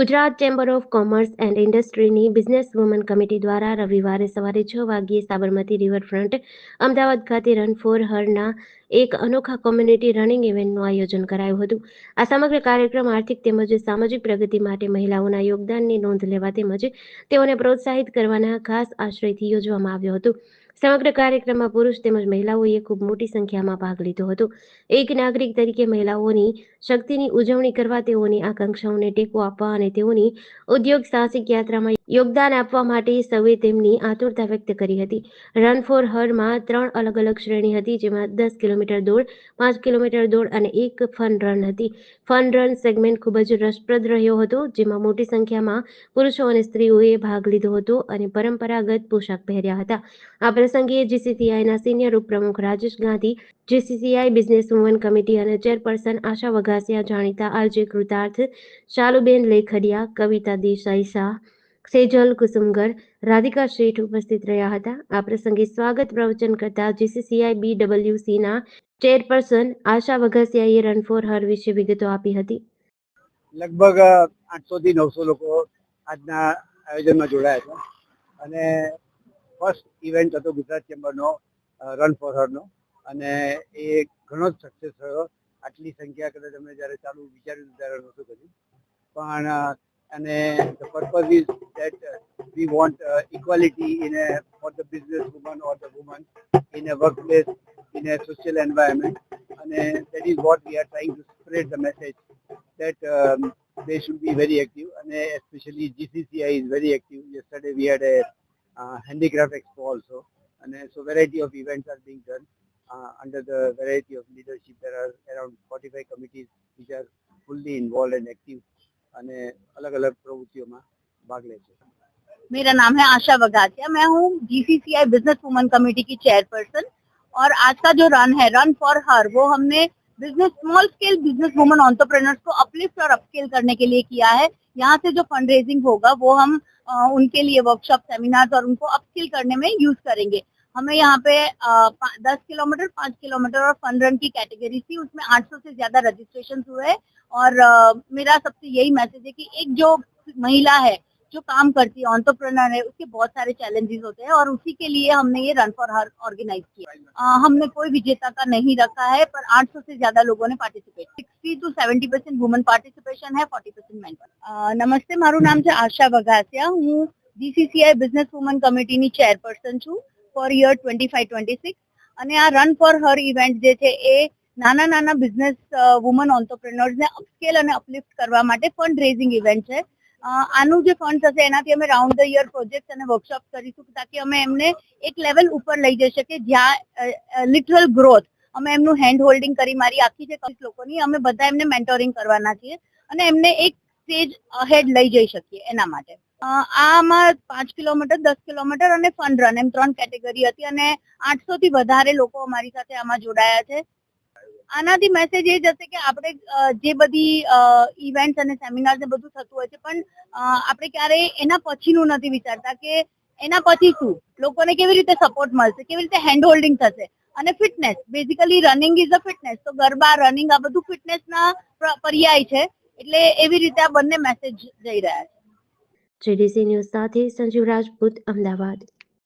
Gujarat chamber of commerce and ઇન્ડસ્ટ્રીની business woman committee દ્વારા રવિવારે સવારે છ વાગ્યે સાબરમતી રિવરફ્રન્ટ, અમદાવાદ ખાતે રન ફોર હરના એક અનોખા કોમ્યુનિટી રનિંગ ઇવેન્ટનું આયોજન કરાયું હતું. આ સમગ્ર કાર્યક્રમ આર્થિક તેમજ સામાજિક પ્રગતિ માટે મહિલાઓના યોગદાનની નોંધ લેવા તેમજ તેઓને પ્રોત્સાહિત કરવાના ખાસ આશ્રયથી યોજવામાં આવ્યો હતો. સમગ્ર કાર્યક્રમમાં પુરુષ તેમજ મહિલાઓએ ખૂબ મોટી સંખ્યામાં ભાગ લીધો હતો. એક નાગરિક તરીકે મહિલાઓની શક્તિની ઉજવણી કરવા તેઓની આકાંક્ષાઓને ટેકો આપવા અને તેઓની ઉદ્યોગ સાહસિક યાત્રામાં યોગદાન આપવા માટે સૌએ તેમની આતુરતા વ્યક્ત કરી હતી. રન ફોર હરમાં ત્રણ અલગ અલગ શ્રેણી હતી, જેમાં દસ કિલોમીટર દોડ, પાંચ કિલોમીટર દોડ અને એક ફન રન હતી. ફન રન સેગમેન્ટ ખૂબ જ રસપ્રદ રહ્યો હતો, જેમાં મોટી સંખ્યામાં પુરુષો અને સ્ત્રીઓએ ભાગ લીધો હતો અને પરંપરાગત પોશાક પહેર્યા હતા. આ પ્રસંગે જીસીસીઆઈના સિનિયર ઉપપ્રમુખ Rajesh Gandhi, GCCI business woman committee અને ચેરપર્સન આશા વઘાસિયા જાણીતા આરજે કૃતાર્થ, શાલુબેન લેખડિયા, કવિતા દેસાઈ શાહ, સેજલ કુસુમગર, રાધિકા શેઠ ઉપસ્થિત રહ્યા હતા. આ પ્રસંગે સ્વાગત પ્રવચન કરતા જીસીસીઆઈ બીડબલ્યુસીના ચેરપર્સન આશા વઘાસિયાએ રન ફોર હર વિશે વિગતો આપી હતી. લગભગ આઠસો થી નવસો લોકો આજના આયોજનમાં જોડાયા છે અને ફર્સ્ટ ઇવેન્ટ હતો ગુજરાત ચેમ્બરનો રન ફોર હરનો અને એ ઘણો જ સક્સેસ થયો. આટલી સંખ્યા કદાચ અમે જ્યારે ચાલુ વિચાર્યું ત્યારે નહોતું કર્યું. પણ અને the purpose is that we want equality in a for the business woman or the woman in a workplace in a social environment અને that is what we are trying to spread the message that they should be very active. and especially GCCI is very active. Yesterday we had uh, handicraft expo also and uh, so variety of events are being done uh, under the variety of leadership. There are around 45 committees which are fully involved and active અને અલગ અલગ પ્રવૃત્તિઓમાં ભાગ લે છે मेरा नाम है आशा बगातिया मैं हूँ जीसीसीआई बिजनेस वुमन कमेटी की चेयरपर्सन और आज का जो रन है रन फॉर हर वो हमने business small scale business woman entrepreneurs को अपलिफ्ट और अपस्केल करने के लिए किया है। यहाँ से जो फंड रेजिंग होगा वो हम अ, उनके लिए वर्कशॉप सेमिनार्स और उनको अपस्किल करने में यूज़ करेंगे। हमें यहाँ पे दस किलोमीटर पाँच किलोमीटर और फन रन की कैटेगरी थी उसमें 800 से ज़्यादा रजिस्ट्रेशन हुए और अ, मेरा सबसे यही मैसेज है कि एक जो महिला है जो काम करती है ऑन्टरप्रनर है उसके बहुत सारे चैलेंजेस होते हैं और उसी के लिए हमने ये रन फॉर हर ऑर्गेनाइज किया। आ, हमने कोई विजेता का नहीं रखा है पर 800 से ज्यादा लोगों ने participate sixty to seventy percent woman participation है फोर्टी पर्सेंट મેન નમસ્તે મારું નામ છે આશા વઘાસિયા હું જીસીસીઆઈ બિઝનેસ વુમન કમિટીની ચેરપર્સન છું four year twenty five twenty six અને આ રન ફોર હર ઇવેન્ટ જે છે એ નાના નાના બિઝનેસ વુમન ઓન્ટરપ્રિનર્સને અપસ્કેલ અને અપલિફ્ટ કરવા માટે ફંડ રેઝિંગ ઇવેન્ટ છે। આનું જે ફંડ થશે, એનાથી અમે રાઉન્ડ ધ યર પ્રોજેક્ટ અને વર્કશોપ કરીશું તાકી અમે એમને એક લેવલ ઉપર લઈ જઈ શકીએ, જ્યાં લિટરલ ગ્રોથ અમે એમનું હેન્ડ હોલ્ડિંગ કરી મારી આખી જે લોકોની, અમે બધા એમને મેન્ટોરિંગ કરવાના છીએ અને એમને એક સ્ટેજ અહેડ લઈ જઈ શકીએ એના માટે. આમાં પાંચ કિલોમીટર, દસ કિલોમીટર અને ફન રન એમ ત્રણ કેટેગરી હતી અને આઠસો થી વધારે લોકો અમારી સાથે આમાં જોડાયા છે. આનાથી મેસેજ એ જ હશે કે આપણે જે બધી ઇવેન્ટ્સ અને સેમિનાર ને બધું થતું હોય છે, પણ આપણે ક્યારેય એના પછીનું નથી વિચારતા કે એના પછી શું? લોકોને કેવી રીતે સપોર્ટ મળશે? કેવી રીતે હેન્ડ હોલ્ડિંગ થશે? અને fitness basically running is a fitness તો ગરબા રનિંગ આ બધું ફિટનેસના પર્યાય છે. એટલે એવી રીતે આ બંને મેસેજ જઈ રહ્યા છે. જીડીસી ન્યૂઝ સાથે સંજીવ રાજપૂત, અમદાવાદ.